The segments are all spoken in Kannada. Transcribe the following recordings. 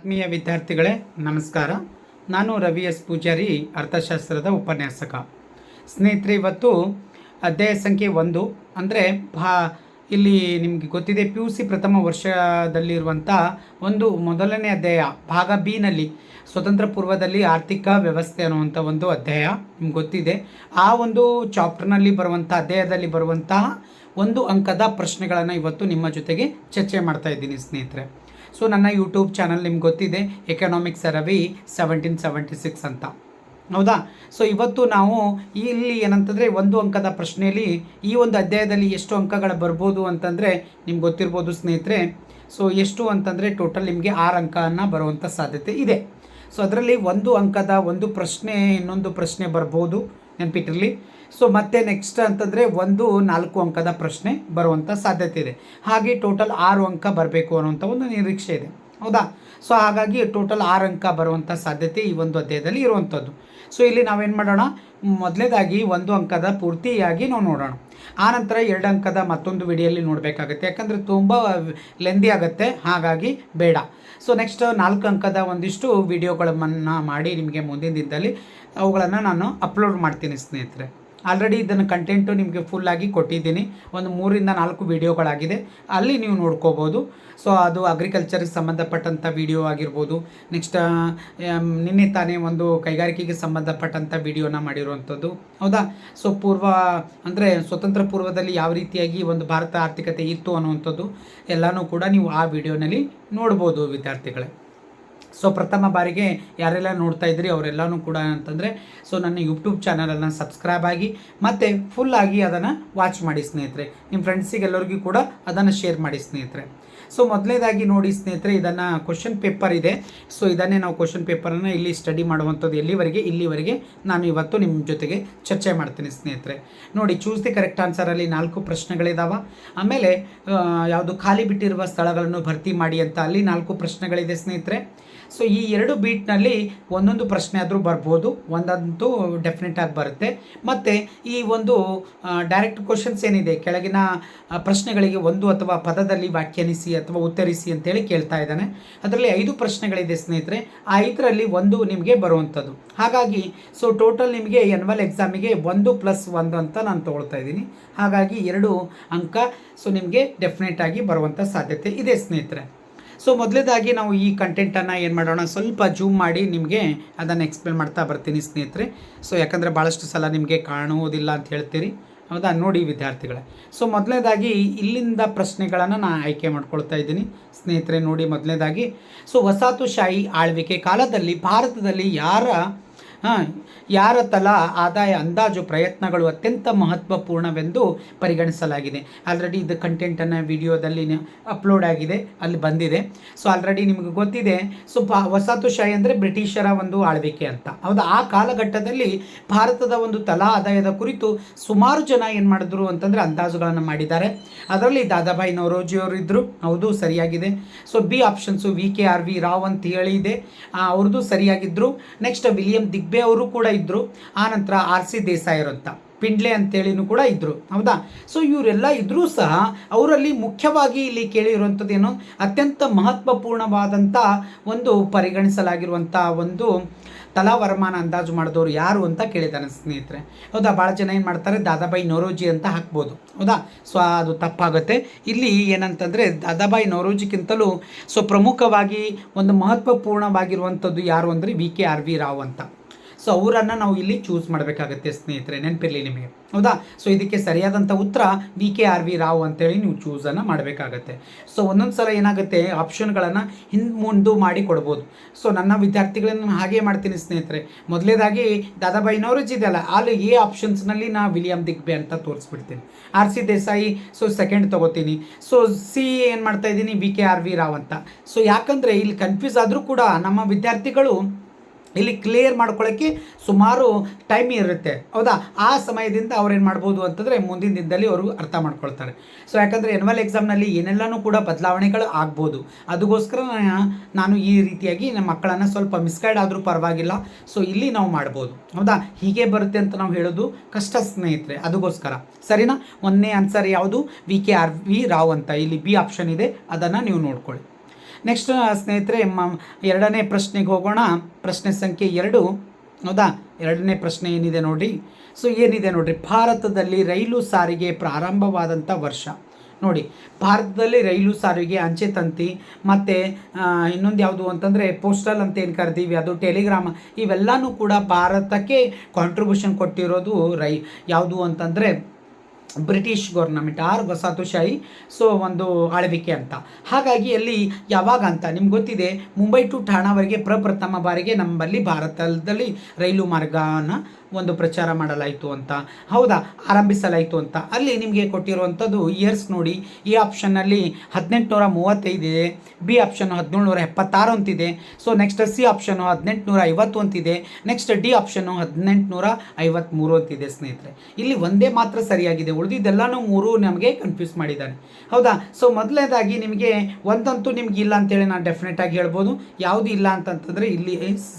ಆತ್ಮೀಯ ವಿದ್ಯಾರ್ಥಿಗಳೇ, ನಮಸ್ಕಾರ. ನಾನು ರವಿ ಎಸ್. ಪೂಜಾರಿ, ಅರ್ಥಶಾಸ್ತ್ರದ ಉಪನ್ಯಾಸಕ. ಸ್ನೇಹಿತರೆ, ಇವತ್ತು ಅಧ್ಯಾಯ ಸಂಖ್ಯೆ ಒಂದು. ಅಂದರೆ, ಭಾ, ಇಲ್ಲಿ ನಿಮಗೆ ಗೊತ್ತಿದೆ ಪಿ ಯು ಸಿ ಪ್ರಥಮ ವರ್ಷದಲ್ಲಿರುವಂಥ ಒಂದು ಮೊದಲನೇ ಅಧ್ಯಾಯ, ಭಾಗ ಬಿನಲ್ಲಿ ಸ್ವತಂತ್ರ ಪೂರ್ವದಲ್ಲಿ ಆರ್ಥಿಕ ವ್ಯವಸ್ಥೆ ಅನ್ನುವಂಥ ಒಂದು ಅಧ್ಯಾಯ ನಿಮ್ಗೆ ಗೊತ್ತಿದೆ. ಆ ಒಂದು ಚಾಪ್ಟರ್ನಲ್ಲಿ ಬರುವಂಥ ಅಧ್ಯಾಯದಲ್ಲಿ ಬರುವಂತಹ ಒಂದು ಅಂಕದ ಪ್ರಶ್ನೆಗಳನ್ನು ಇವತ್ತು ನಿಮ್ಮ ಜೊತೆಗೆ ಚರ್ಚೆ ಮಾಡ್ತಾ ಇದ್ದೀನಿ ಸ್ನೇಹಿತರೆ. ಸೊ ನನ್ನ ಯೂಟ್ಯೂಬ್ ಚಾನಲ್ ನಿಮ್ಗೆ ಗೊತ್ತಿದೆ economics Ravi seventeen seventy six ಅಂತ. ಹೌದಾ? ಸೊ ಇವತ್ತು ನಾವು ಇಲ್ಲಿ ಏನಂತಂದರೆ ಒಂದು ಅಂಕದ ಪ್ರಶ್ನೆಯಲ್ಲಿ ಈ ಒಂದು ಅಧ್ಯಾಯದಲ್ಲಿ ಎಷ್ಟು ಅಂಕಗಳು ಬರ್ಬೋದು ಅಂತಂದರೆ ನಿಮ್ಗೆ ಗೊತ್ತಿರ್ಬೋದು ಸ್ನೇಹಿತರೆ. ಸೊ ಎಷ್ಟು ಅಂತಂದರೆ ಟೋಟಲ್ ನಿಮಗೆ ಆರು ಅಂಕನ ಬರುವಂಥ ಸಾಧ್ಯತೆ ಇದೆ. ಸೊ ಅದರಲ್ಲಿ ಒಂದು ಅಂಕದ ಒಂದು ಪ್ರಶ್ನೆ, ಇನ್ನೊಂದು ಪ್ರಶ್ನೆ ಬರ್ಬೋದು ನೆನಪಿಟ್ಟಿರಲಿ. ಸೊ ಮತ್ತೆ ನೆಕ್ಸ್ಟ್ ಅಂತಂದರೆ ಒಂದು ನಾಲ್ಕು ಅಂಕದ ಪ್ರಶ್ನೆ ಬರುವಂಥ ಸಾಧ್ಯತೆ ಇದೆ. ಹಾಗೆ ಟೋಟಲ್ ಆರು ಅಂಕ ಬರಬೇಕು ಅನ್ನೋಂಥ ಒಂದು ನಿರೀಕ್ಷೆ ಇದೆ. ಹೌದಾ? ಸೊ ಹಾಗಾಗಿ ಟೋಟಲ್ ಆರು ಅಂಕ ಬರುವಂಥ ಸಾಧ್ಯತೆ ಈ ಒಂದು ಅಧ್ಯಾಯದಲ್ಲಿ ಇರುವಂಥದ್ದು ಸೊ ಇಲ್ಲಿ ನಾವೇನು ಮಾಡೋಣ? ಮೊದಲೇದಾಗಿ ಒಂದು ಅಂಕದ ಪೂರ್ತಿಯಾಗಿ ನಾವು ನೋಡೋಣ. ಆನಂತರ ಎರಡು ಅಂಕದ ಮತ್ತೊಂದು ವಿಡಿಯೋಲಿ ನೋಡಬೇಕಾಗುತ್ತೆ. ಯಾಕಂದರೆ ತುಂಬ ಲೆಂದಿ ಆಗುತ್ತೆ. ಹಾಗಾಗಿ ಬೇಡ. ಸೊ ನೆಕ್ಸ್ಟ್ ನಾಲ್ಕು ಅಂಕದ ಒಂದಿಷ್ಟು ವಿಡಿಯೋಗಳನ್ನು ಮಾಡಿ ನಿಮಗೆ ಮುಂದಿನ ದಿನದಲ್ಲಿ ಅವುಗಳನ್ನು ನಾನು ಅಪ್ಲೋಡ್ ಮಾಡ್ತೀನಿ ಸ್ನೇಹಿತರೆ. ಆಲ್ರೆಡಿ ಇದನ್ನು ಕಂಟೆಂಟು ನಿಮಗೆ ಫುಲ್ಲಾಗಿ ಕೊಟ್ಟಿದ್ದೀನಿ. ಒಂದು ಮೂರಿಂದ ನಾಲ್ಕು ವಿಡಿಯೋಗಳಾಗಿದೆ ಅಲ್ಲಿ ನೀವು ನೋಡ್ಕೋಬೋದು. ಸೊ ಅದು ಅಗ್ರಿಕಲ್ಚರ್ಗೆ ಸಂಬಂಧಪಟ್ಟಂಥ ವಿಡಿಯೋ ಆಗಿರ್ಬೋದು. ನೆಕ್ಸ್ಟ್ ನಿನ್ನೆ ತಾನೇ ಒಂದು ಕೈಗಾರಿಕೆಗೆ ಸಂಬಂಧಪಟ್ಟಂಥ ವಿಡಿಯೋನ ಮಾಡಿರುವಂಥದ್ದು. ಹೌದಾ? ಸೊ ಪೂರ್ವ, ಅಂದರೆ ಸ್ವತಂತ್ರ ಪೂರ್ವದಲ್ಲಿ ಯಾವ ರೀತಿಯಾಗಿ ಒಂದು ಭಾರತ ಆರ್ಥಿಕತೆ ಇತ್ತು ಅನ್ನುವಂಥದ್ದು ಎಲ್ಲನೂ ಕೂಡ ನೀವು ಆ ವಿಡಿಯೋನಲ್ಲಿ ನೋಡ್ಬೋದು ವಿದ್ಯಾರ್ಥಿಗಳೇ. ಸೊ ಪ್ರಥಮ ಬಾರಿಗೆ ಯಾರೆಲ್ಲ ನೋಡ್ತಾ ಇದ್ರಿ ಅವರೆಲ್ಲನೂ ಕೂಡ ಅಂತಂದರೆ, ಸೊ ನನ್ನ ಯೂಟ್ಯೂಬ್ ಚಾನಲನ್ನು ಸಬ್ಸ್ಕ್ರೈಬ್ ಆಗಿ, ಮತ್ತು ಫುಲ್ಲಾಗಿ ಅದನ್ನು ವಾಚ್ ಮಾಡಿ ಸ್ನೇಹಿತರೆ. ನಿಮ್ಮ ಫ್ರೆಂಡ್ಸಿಗೆಲ್ಲರಿಗೂ ಕೂಡ ಅದನ್ನು ಶೇರ್ ಮಾಡಿ ಸ್ನೇಹಿತರೆ. ಸೊ ಮೊದಲನೇದಾಗಿ ನೋಡಿ ಸ್ನೇಹಿತರೆ, ಇದನ್ನು ಕ್ವಶನ್ ಪೇಪರ್ ಇದೆ. ಸೊ ಇದನ್ನೇ ನಾವು ಕ್ವಶನ್ ಪೇಪರನ್ನು ಇಲ್ಲಿ ಸ್ಟಡಿ ಮಾಡುವಂಥದ್ದು ಎಲ್ಲಿವರೆಗೆ, ಇಲ್ಲಿವರೆಗೆ ನಾನು ಇವತ್ತು ನಿಮ್ಮ ಜೊತೆಗೆ ಚರ್ಚೆ ಮಾಡ್ತೀನಿ ಸ್ನೇಹಿತರೆ. ನೋಡಿ ಚೂಸ್ ದಿ ಕರೆಕ್ಟ್ ಆನ್ಸರಲ್ಲಿ ನಾಲ್ಕು ಪ್ರಶ್ನೆಗಳಿದಾವೆ. ಆಮೇಲೆ ಯಾವುದು ಖಾಲಿ ಬಿಟ್ಟಿರುವ ಸ್ಥಳಗಳನ್ನು ಭರ್ತಿ ಮಾಡಿ ಅಂತ ಅಲ್ಲಿ ನಾಲ್ಕು ಪ್ರಶ್ನೆಗಳಿದೆ ಸ್ನೇಹಿತರೆ. ಸೊ ಈ ಎರಡು ಬೀಟ್ನಲ್ಲಿ ಒಂದೊಂದು ಪ್ರಶ್ನೆ ಆದರೂ ಬರ್ಬೋದು, ಒಂದಂತೂ ಡೆಫಿನೆಟ್ ಆಗಿ ಬರುತ್ತೆ. ಮತ್ತು ಈ ಒಂದು ಡೈರೆಕ್ಟ್ ಕ್ವಶನ್ಸ್ ಏನಿದೆ, ಕೆಳಗಿನ ಪ್ರಶ್ನೆಗಳಿಗೆ ಒಂದು ಅಥವಾ ಪದದಲ್ಲಿ ವ್ಯಾಖ್ಯಾನಿಸಿ ಅಥವಾ ಉತ್ತರಿಸಿ ಅಂತೇಳಿ ಕೇಳ್ತಾ ಇದ್ದಾನೆ. ಅದರಲ್ಲಿ ಐದು ಪ್ರಶ್ನೆಗಳಿದೆ ಸ್ನೇಹಿತರೆ. ಆ ಐದರಲ್ಲಿ ಒಂದು ನಿಮಗೆ ಬರುವಂಥದ್ದು. ಹಾಗಾಗಿ ಸೊ ಟೋಟಲ್ ನಿಮಗೆ ಎನ್ವಲ್ ಎಕ್ಸಾಮಿಗೆ ಒಂದು ಪ್ಲಸ್ ಒಂದು ಅಂತ ನಾನು ತೊಗೊಳ್ತಾ ಇದ್ದೀನಿ. ಹಾಗಾಗಿ ಎರಡು ಅಂಕ ಸೊ ನಿಮಗೆ ಡೆಫಿನೆಟ್ ಆಗಿ ಬರುವಂಥ ಸಾಧ್ಯತೆ ಇದೆ ಸ್ನೇಹಿತರೆ. ಸೊ ಮೊದಲೇದಾಗಿ ನಾವು ಈ ಕಂಟೆಂಟನ್ನು ಏನು ಮಾಡೋಣ? ಸ್ವಲ್ಪ ಜೂಮ್ ಮಾಡಿ ನಿಮಗೆ ಅದನ್ನು ಎಕ್ಸ್ಪ್ಲೇನ್ ಮಾಡ್ತಾ ಬರ್ತೀನಿ ಸ್ನೇಹಿತರೆ. ಸೊ ಯಾಕಂದರೆ ಭಾಳಷ್ಟು ಸಲ ನಿಮಗೆ ಕಾಣುವುದಿಲ್ಲ ಅಂತ ಹೇಳ್ತೀರಿ. ಹೌದಾ? ನೋಡಿ ವಿದ್ಯಾರ್ಥಿಗಳೇ. ಸೊ ಮೊದಲನೇದಾಗಿ ಇಲ್ಲಿಂದ ಪ್ರಶ್ನೆಗಳನ್ನು ನಾನು ಆಯ್ಕೆ ಮಾಡ್ಕೊಳ್ತಾ ಇದ್ದೀನಿ. ಸ್ನೇಹಿತರೆ, ನೋಡಿ ಮೊದಲನೇದಾಗಿ. ಸೊ ವಸಾತುಶಾಹಿ ಆಳ್ವಿಕೆ ಕಾಲದಲ್ಲಿ ಭಾರತದಲ್ಲಿ ಯಾರ ಯಾರ ತಲಾ ಆದಾಯ, ಅಂದಾಜು ಪ್ರಯತ್ನಗಳು ಅತ್ಯಂತ ಮಹತ್ವಪೂರ್ಣವೆಂದು ಪರಿಗಣಿಸಲಾಗಿದೆ. ಆಲ್ರೆಡಿ ಇದು ಕಂಟೆಂಟನ್ನು ವಿಡಿಯೋದಲ್ಲಿ ಅಪ್ಲೋಡ್ ಆಗಿದೆ, ಅಲ್ಲಿ ಬಂದಿದೆ. ಸೊ ಆಲ್ರೆಡಿ ನಿಮಗೆ ಗೊತ್ತಿದೆ ಸೊ ಬಾ ವಸಾಹತುಶಾಹಿ ಅಂದರೆ ಬ್ರಿಟಿಷರ ಒಂದು ಆಳ್ವಿಕೆ ಅಂತ. ಹೌದು? ಆ ಕಾಲಘಟ್ಟದಲ್ಲಿ ಭಾರತದ ಒಂದು ತಲಾ ಆದಾಯದ ಕುರಿತು ಸುಮಾರು ಜನ ಏನು ಮಾಡಿದ್ರು ಅಂತಂದರೆ ಅಂದಾಜುಗಳನ್ನು ಮಾಡಿದ್ದಾರೆ. ಅದರಲ್ಲಿ ದಾದಾಬಾಯಿ ನವರೋಜಿಯವರು ಇದ್ದರು ಹೌದು, ಸರಿಯಾಗಿದೆ. So B options V K R V Rao ಅಂತ ಹೇಳಿದೆ ಇದೆ. ಅವ್ರದ್ದು ಸರಿಯಾಗಿದ್ದರು ನೆಕ್ಸ್ಟ್ ವಿಲಿಯಂ ದಿಗ್ಬೆ ಅವರು ಕೂಡ ಇದ್ದರು ಆನಂತರ ಆರ್ ಸಿ ದೇಸಾಯಿ ಅಂತ ಪಿಂಡ್ಲೆ ಅಂತೇಳಿನೂ ಕೂಡ ಇದ್ದರು ಹೌದಾ? ಸೊ ಇವರೆಲ್ಲ ಇದ್ದರೂ ಸಹ ಅವರಲ್ಲಿ ಮುಖ್ಯವಾಗಿ ಇಲ್ಲಿ ಕೇಳಿರುವಂಥದ್ದೇನು? ಅತ್ಯಂತ ಮಹತ್ವಪೂರ್ಣವಾದಂಥ ಒಂದು ಪರಿಗಣಿಸಲಾಗಿರುವಂಥ ಒಂದು ತಲಾ ವರಮಾನ ಅಂದಾಜು ಮಾಡಿದವರು ಯಾರು ಅಂತ ಕೇಳಿದ್ದಾನೆ ಸ್ನೇಹಿತರೆ. ಹೌದಾ? ಭಾಳ ಜನ ಏನು ಮಾಡ್ತಾರೆ? ದಾದಾಬಾಯಿ ನವರೋಜಿ ಅಂತ ಹಾಕ್ಬೋದು. ಹೌದಾ? ಸೊ ಅದು ತಪ್ಪಾಗುತ್ತೆ. ಇಲ್ಲಿ ಏನಂತಂದರೆ ದಾದಾಬಾಯಿ ನವರೋಜಿಗಿಂತಲೂ ಸೊ ಪ್ರಮುಖವಾಗಿ ಒಂದು ಮಹತ್ವಪೂರ್ಣವಾಗಿರುವಂಥದ್ದು ಯಾರು ಅಂದರೆ V K R V Rao ಅಂತ. ಸೊ ಅವರನ್ನು ನಾವು ಇಲ್ಲಿ ಚೂಸ್ ಮಾಡಬೇಕಾಗತ್ತೆ ಸ್ನೇಹಿತರೆ, ನೆನಪಿರಲಿ ನಿಮಗೆ. ಹೌದಾ? ಸೊ ಇದಕ್ಕೆ ಸರಿಯಾದಂಥ ಉತ್ತರ V K R V Rao ಅಂತೇಳಿ ನೀವು ಚೂಸನ್ನು ಮಾಡಬೇಕಾಗತ್ತೆ. ಸೊ ಒಂದೊಂದು ಸಲ ಏನಾಗುತ್ತೆ ಆಪ್ಷನ್ಗಳನ್ನು ಹಿಂದೆ ಮುಂದೆ ಮಾಡಿ ಕೊಡ್ಬೋದು. ಸೊ ನನ್ನ ವಿದ್ಯಾರ್ಥಿಗಳನ್ನು ನಾನು ಹಾಗೆ ಮಾಡ್ತೀನಿ ಸ್ನೇಹಿತರೆ. ಮೊದಲೇದಾಗಿ ದಾದಾಬಾಯಿ ಜಿದೆಯಲ್ಲ ಇದೆಯಲ್ಲ ಅಲ್ಲಿ ಎ ಆಪ್ಷನ್ಸ್ನಲ್ಲಿ ನಾ ವಿಲಿಯಂ ದಿಗ್ಬೆ ಅಂತ ತೋರಿಸ್ಬಿಡ್ತೀನಿ. R C Desai so second ತೊಗೋತೀನಿ. So C ಏನು ಮಾಡ್ತಾ ಇದ್ದೀನಿ V K R V Rao ಅಂತ. ಸೊ ಯಾಕಂದರೆ ಇಲ್ಲಿ ಕನ್ಫ್ಯೂಸ್ ಆದರೂ ಕೂಡ ನಮ್ಮ ವಿದ್ಯಾರ್ಥಿಗಳು ಇಲ್ಲಿ ಕ್ಲಿಯರ್ ಮಾಡ್ಕೊಳ್ಳೋಕ್ಕೆ ಸುಮಾರು ಟೈಮ್ ಇರುತ್ತೆ. ಹೌದಾ? ಆ ಸಮಯದಿಂದ ಅವ್ರು ಏನು ಮಾಡ್ಬೋದು ಅಂತಂದರೆ ಮುಂದಿನ ದಿನದಲ್ಲಿ ಅವರು ಅರ್ಥ ಮಾಡ್ಕೊಳ್ತಾರೆ. ಸೊ ಯಾಕಂದರೆ ಎನ್ವಲ್ ಎಕ್ಸಾಮ್ನಲ್ಲಿ ಏನೆಲ್ಲನೂ ಕೂಡ ಬದಲಾವಣೆಗಳು ಆಗ್ಬೋದು. ಅದಕ್ಕೋಸ್ಕರ ನಾನು ಈ ರೀತಿಯಾಗಿ ನಮ್ಮ ಮಕ್ಕಳನ್ನು ಸ್ವಲ್ಪ ಮಿಸ್ಗೈಡ್ ಆದರೂ ಪರವಾಗಿಲ್ಲ. ಸೊ ಇಲ್ಲಿ ನಾವು ಮಾಡ್ಬೋದು. ಹೌದಾ? ಹೀಗೆ ಬರುತ್ತೆ ಅಂತ ನಾವು ಹೇಳೋದು ಕಷ್ಟ ಸ್ನೇಹಿತರೆ. ಅದಕ್ಕೋಸ್ಕರ ಸರಿನಾ? ಒಂದನೇ ಆನ್ಸರ್ ಯಾವುದು? V K R V Rao ಅಂತ. ಇಲ್ಲಿ ಬಿ ಆಪ್ಷನ್ ಇದೆ. ಅದನ್ನು ನೀವು ನೋಡ್ಕೊಳ್ಳಿ. ನೆಕ್ಸ್ಟ್ ಸ್ನೇಹಿತರೆ, ಮ, ಎರಡನೇ ಪ್ರಶ್ನೆಗೆ ಹೋಗೋಣ. ಪ್ರಶ್ನೆ ಸಂಖ್ಯೆ ಎರಡು. ಹೌದಾ? ಎರಡನೇ ಪ್ರಶ್ನೆ ಏನಿದೆ ನೋಡಿ. ಸೊ ಏನಿದೆ ನೋಡಿರಿ. ಭಾರತದಲ್ಲಿ ರೈಲು ಸಾರಿಗೆ ಪ್ರಾರಂಭವಾದಂಥ ವರ್ಷ. ನೋಡಿ, ಭಾರತದಲ್ಲಿ ರೈಲು ಸಾರಿಗೆ ಅಂಚೆ ತಂತಿ ಮತ್ತು ಇನ್ನೊಂದು ಯಾವುದು ಅಂತಂದರೆ ಪೋಸ್ಟಲ್ ಅಂತ ಏನು ಕರಿತೀವಿ ಅದು ಟೆಲಿಗ್ರಾಮ್ ಇವೆಲ್ಲನೂ ಕೂಡ ಭಾರತಕ್ಕೆ ಕಾಂಟ್ರಿಬ್ಯೂಷನ್ ಕೊಟ್ಟಿರೋದು ರೈ, ಯಾವುದು ಅಂತಂದರೆ ಬ್ರಿಟಿಷ್ ಗೌರ್ನಮೆಂಟ್ ಆರ್ ವಸಾತುಶಾಹಿ ಸೊ ಒಂದು ಆಳ್ವಿಕೆ ಅಂತ. ಹಾಗಾಗಿ ಅಲ್ಲಿ ಯಾವಾಗ ಅಂತ ನಿಮ್ಗೆ ಗೊತ್ತಿದೆ, ಮುಂಬೈ ಟು ಠಾಣಾವರೆಗೆ ಪ್ರಪ್ರಥಮ ಬಾರಿಗೆ ನಮ್ಮಲ್ಲಿ ಭಾರತದಲ್ಲಿ ರೈಲು ಮಾರ್ಗನ ಒಂದು ಪ್ರಚಾರ ಮಾಡಲಾಯಿತು ಅಂತ. ಹೌದಾ? ಆರಂಭಿಸಲಾಯಿತು ಅಂತ. ಅಲ್ಲಿ ನಿಮಗೆ ಕೊಟ್ಟಿರುವಂಥದ್ದು ಇಯರ್ಸ್ ನೋಡಿ, ಈ ಆಪ್ಷನ್ನಲ್ಲಿ ಹದಿನೆಂಟುನೂರ ಮೂವತ್ತೈದಿದೆ ಬಿ ಆಪ್ಷನ್ ಹದಿನೇಳುನೂರ ಎಪ್ಪತ್ತಾರು ಅಂತಿದೆ. ಸೊ ನೆಕ್ಸ್ಟ್ ಸಿ ಆಪ್ಷನು ಹದಿನೆಂಟುನೂರ ಐವತ್ತು ಅಂತಿದೆ ನೆಕ್ಸ್ಟ್ ಡಿ ಆಪ್ಷನು ಹದಿನೆಂಟುನೂರ ಐವತ್ತ್ಮೂರು ಅಂತಿದೆ ಸ್ನೇಹಿತರೆ. ಇಲ್ಲಿ ಒಂದೇ ಮಾತ್ರ ಸರಿಯಾಗಿದೆ, ಉಳಿದಿದ್ದೆಲ್ಲಾನು ಮೂರು ನಮಗೆ ಕನ್ಫ್ಯೂಸ್ ಮಾಡಿದ್ದಾನೆ. ಹೌದಾ? ಸೊ ಮೊದಲನೇದಾಗಿ ನಿಮಗೆ ಒಂದಂತೂ ನಿಮ್ಗೆ ಇಲ್ಲ ಅಂತೇಳಿ ನಾನು ಡೆಫಿನೆಟ್ ಆಗಿ ಹೇಳ್ಬೋದು. ಯಾವುದು ಇಲ್ಲ ಅಂತಂತಂದರೆ ಇಲ್ಲಿ